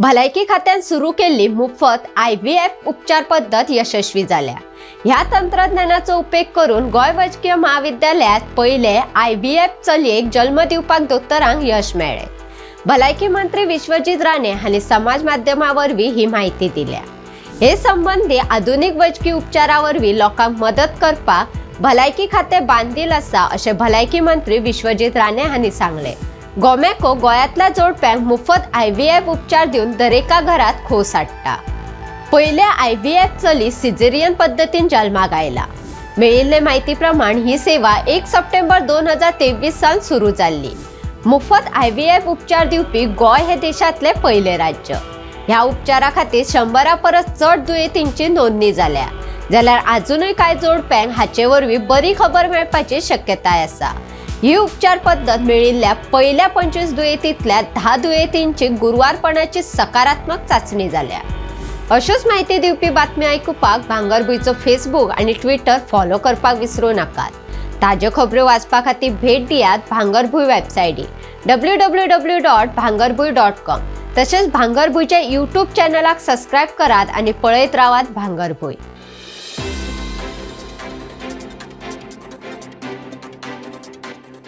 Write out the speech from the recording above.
भलायकी खात्यान सुरू केल्ली मुफत आय व्ही एफ उपचार पद्दत यशस्वी जाल्या ह्या तंत्रज्ञानाचो उपेग करून गोंय वैजकीय महाविद्यालयात पहिले आय व्ही एफ चलयेक जल्म दिवपाक दोतोरांक यश मेळ्ळें. भलायकी मंत्री विश्वजीत राणे हांणी समाज माध्यमा वरवीं ही माहिती दिल्या. हे संबंधी आधुनिक वैजकी उपचारा वरवीं लोकांक मदत करपाक भलायकी खातें बांदील आसा अशें भलायकी मंत्री विश्वजीत राणे हांणी सांगलें. गोमॅको गोंयांतल्या जोडप्यांक मुफत आय व्ही एफ उपचार दिवन दरेका घरात खोस हाडटा पयल्या आय व्ही एफ चली सिजेरियन पद्दतीन जल्माक आयला मेळिल्ले म्हायती प्रमाण ही सेवा एक सप्टेंबर दोन हजार तेवीस सावन सुरू जाल्ली मुफत आय व्ही एफ उपचार दिवपी गोंय हे देशांतले पयलें राज्य. ह्या उपचारा खातीर शंबरा परस चड दुयेंतींची नोंदणी जाल्या जाल्यार आजुनूय कांय जोडप्यांक हाचे वरवीं बरी खबर मेळपाची शक्यताय आसा ही उपचार पद्दत मेळिल्ल्या पयल्या पंचवीस दुयेंतींतल्या धा दुयेंतींची गुरवारपणाची सकारात्मक चाचणी जाल्या अश्योच म्हायती दिवपी बातमी आयकुपाक भांगरभूंयचो फेसबूक आनी ट्विटर फॉलो करपाक विसरूं नाकात ताज्यो खबरो वाचपा खातीर भेट दियात Bhangarbhuin वेबसायटी W W W dot Bhangarbhuin dot com तशेंच भांगरभूंयच्या यूट्यूब चॅनलाक सबस्क्रायब करात आनी पळयत रावात भांगरभूंय